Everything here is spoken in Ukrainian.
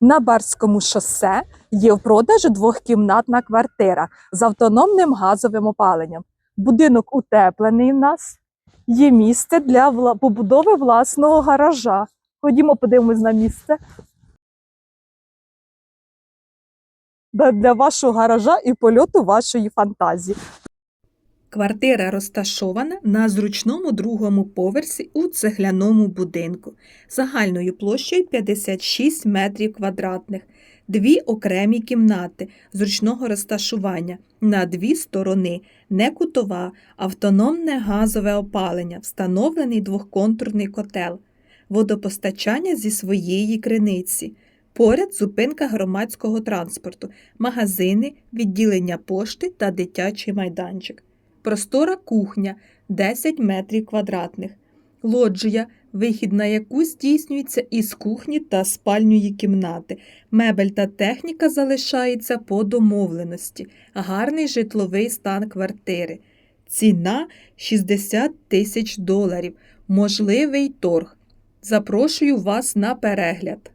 На Барському шосе є в продажу двохкімнатна квартира з автономним газовим опаленням. Будинок утеплений в нас. Є місце для побудови власного гаража. Ходімо, подивимось на місце. Для вашого гаража і польоту вашої фантазії. Квартира розташована на зручному другому поверсі у цегляному будинку загальною площею 56 метрів квадратних, дві окремі кімнати зручного розташування на дві сторони, не кутова, автономне газове опалення, встановлений двохконтурний котел, водопостачання зі своєї криниці. Поряд зупинка громадського транспорту, магазини, відділення пошти та дитячий майданчик. Простора кухня 10 метрів квадратних. Лоджія, вихід на яку здійснюється із кухні та спальньої кімнати. Мебель та техніка залишається по домовленості. Гарний житловий стан квартири. Ціна 60 тисяч доларів. Можливий торг. Запрошую вас на перегляд.